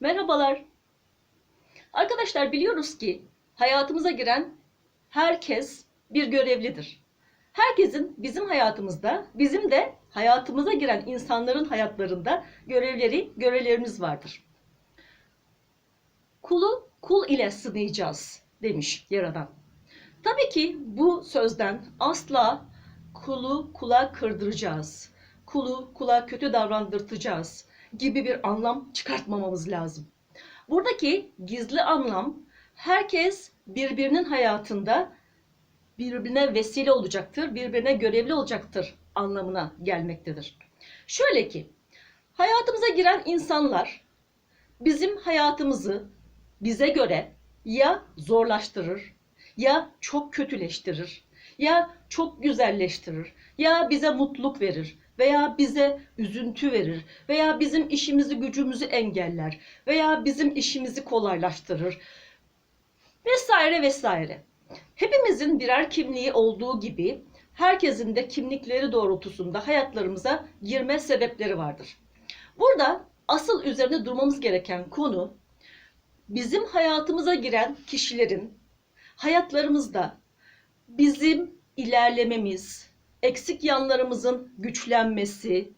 Merhabalar. Arkadaşlar biliyoruz ki hayatımıza giren herkes bir görevlidir. Herkesin bizim hayatımızda, bizim de hayatımıza giren insanların hayatlarında görevleri, görevlerimiz vardır. Kulu kul ile sınayacağız demiş Yaradan. Tabii ki bu sözden asla kulu kula kırdıracağız, kulu kula kötü davrandırtacağız gibi bir anlam çıkartmamamız lazım. Buradaki gizli anlam herkes birbirinin hayatında birbirine vesile olacaktır, birbirine görevli olacaktır anlamına gelmektedir. Şöyle ki, hayatımıza giren insanlar bizim hayatımızı bize göre ya zorlaştırır, ya çok kötüleştirir, ya çok güzelleştirir, ya bize mutluluk verir veya bize üzüntü verir veya bizim işimizi gücümüzü engeller veya bizim işimizi kolaylaştırır vesaire vesaire. Hepimizin birer kimliği olduğu gibi herkesin de kimlikleri doğrultusunda hayatlarımıza girme sebepleri vardır. Burada asıl üzerine durmamız gereken konu bizim hayatımıza giren kişilerin hayatlarımızda bizim ilerlememiz, eksik yanlarımızın güçlenmesi,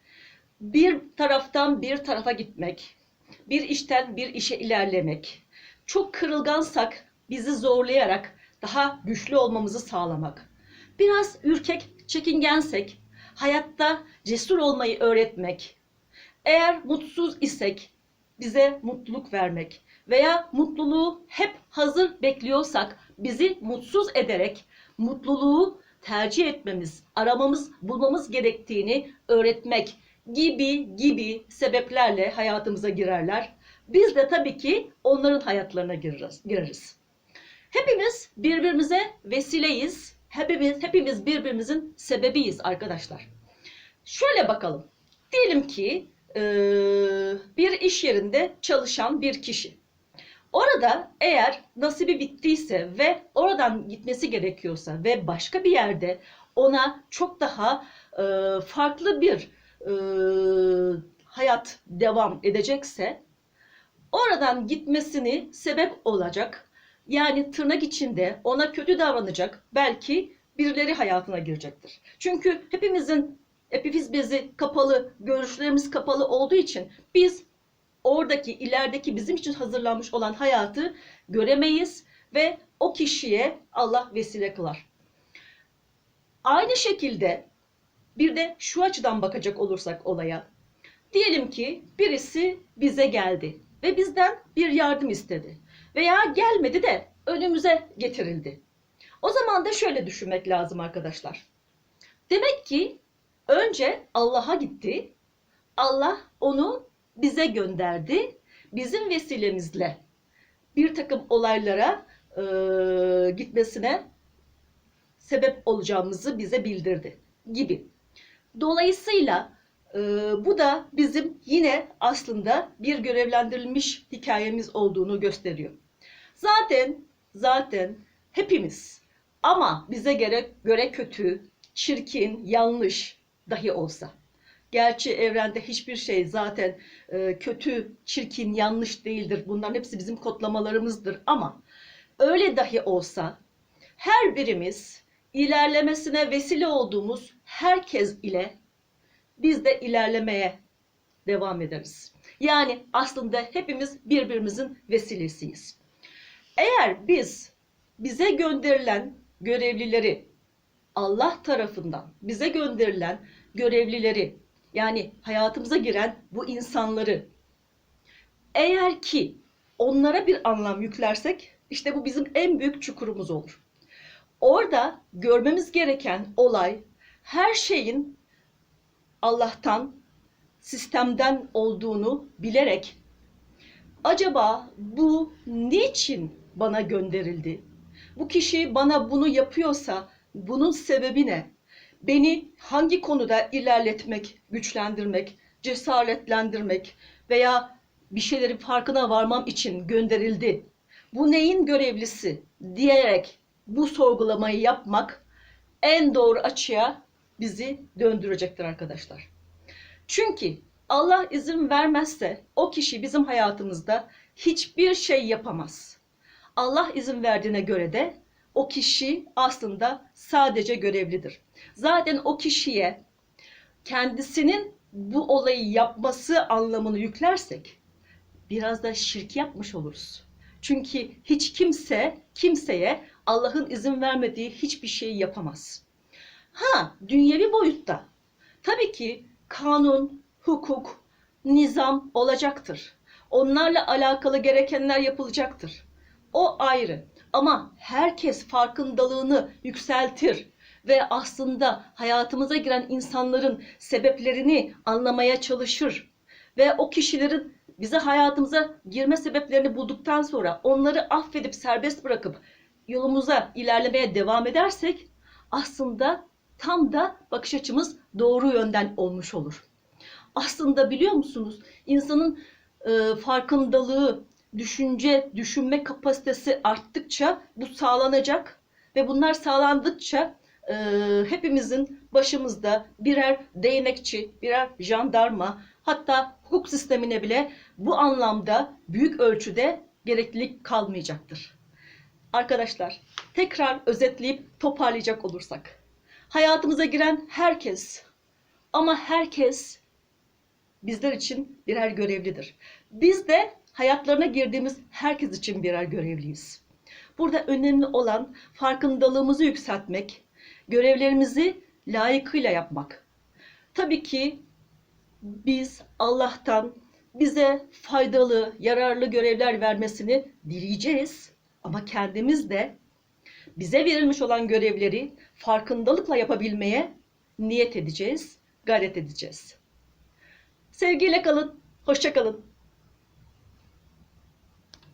bir taraftan bir tarafa gitmek, bir işten bir işe ilerlemek, çok kırılgansak bizi zorlayarak daha güçlü olmamızı sağlamak, biraz ürkek, çekingensek hayatta cesur olmayı öğretmek, eğer mutsuz isek bize mutluluk vermek veya mutluluğu hep hazır bekliyorsak bizi mutsuz ederek mutluluğu tercih etmemiz, aramamız, bulmamız gerektiğini öğretmek gibi gibi sebeplerle hayatımıza girerler. Biz de tabii ki onların hayatlarına gireriz. gireriz. Hepimiz birbirimize vesileyiz. Hepimiz hepimiz birbirimizin sebebiyiz arkadaşlar. Şöyle bakalım. Diyelim ki bir iş yerinde çalışan bir kişi. Orada eğer nasibi bittiyse ve oradan gitmesi gerekiyorsa ve başka bir yerde ona çok daha e, farklı bir e, hayat devam edecekse oradan gitmesini sebep olacak yani tırnak içinde ona kötü davranacak belki birileri hayatına girecektir. Çünkü hepimizin epifiz bezi kapalı, görüşlerimiz kapalı olduğu için biz oradaki ilerideki bizim için hazırlanmış olan hayatı göremeyiz ve o kişiye Allah vesile kılar. Aynı şekilde bir de şu açıdan bakacak olursak olaya. Diyelim ki birisi bize geldi ve bizden bir yardım istedi veya gelmedi de önümüze getirildi. O zaman da şöyle düşünmek lazım arkadaşlar. Demek ki önce Allah'a gitti. Allah onu bize gönderdi. Bizim vesilemizle bir takım olaylara e, gitmesine sebep olacağımızı bize bildirdi gibi. Dolayısıyla e, bu da bizim yine aslında bir görevlendirilmiş hikayemiz olduğunu gösteriyor. Zaten zaten hepimiz ama bize göre, göre kötü, çirkin, yanlış dahi olsa Gerçi evrende hiçbir şey zaten e, kötü, çirkin, yanlış değildir. Bunların hepsi bizim kodlamalarımızdır. Ama öyle dahi olsa her birimiz ilerlemesine vesile olduğumuz herkes ile biz de ilerlemeye devam ederiz. Yani aslında hepimiz birbirimizin vesilesiyiz. Eğer biz bize gönderilen görevlileri Allah tarafından bize gönderilen görevlileri yani hayatımıza giren bu insanları eğer ki onlara bir anlam yüklersek işte bu bizim en büyük çukurumuz olur. Orada görmemiz gereken olay her şeyin Allah'tan, sistemden olduğunu bilerek acaba bu niçin bana gönderildi? Bu kişi bana bunu yapıyorsa bunun sebebi ne? Beni hangi konuda ilerletmek, güçlendirmek, cesaretlendirmek veya bir şeylerin farkına varmam için gönderildi. Bu neyin görevlisi diyerek bu sorgulamayı yapmak en doğru açıya bizi döndürecektir arkadaşlar. Çünkü Allah izin vermezse o kişi bizim hayatımızda hiçbir şey yapamaz. Allah izin verdiğine göre de o kişi aslında sadece görevlidir. Zaten o kişiye kendisinin bu olayı yapması anlamını yüklersek biraz da şirk yapmış oluruz. Çünkü hiç kimse kimseye Allah'ın izin vermediği hiçbir şeyi yapamaz. Ha, dünyevi boyutta. Tabii ki kanun, hukuk, nizam olacaktır. Onlarla alakalı gerekenler yapılacaktır. O ayrı. Ama herkes farkındalığını yükseltir ve aslında hayatımıza giren insanların sebeplerini anlamaya çalışır ve o kişilerin bize hayatımıza girme sebeplerini bulduktan sonra onları affedip serbest bırakıp yolumuza ilerlemeye devam edersek aslında tam da bakış açımız doğru yönden olmuş olur. Aslında biliyor musunuz insanın e, farkındalığı, düşünce, düşünme kapasitesi arttıkça bu sağlanacak ve bunlar sağlandıkça e, hepimizin başımızda birer değnekçi, birer jandarma, hatta hukuk sistemine bile bu anlamda büyük ölçüde gereklilik kalmayacaktır. Arkadaşlar, tekrar özetleyip toparlayacak olursak. Hayatımıza giren herkes ama herkes bizler için birer görevlidir. Biz de hayatlarına girdiğimiz herkes için birer görevliyiz. Burada önemli olan farkındalığımızı yükseltmek, görevlerimizi layıkıyla yapmak. Tabii ki biz Allah'tan bize faydalı, yararlı görevler vermesini dileyeceğiz. Ama kendimiz de bize verilmiş olan görevleri farkındalıkla yapabilmeye niyet edeceğiz, gayret edeceğiz. Sevgiyle kalın, hoşça kalın.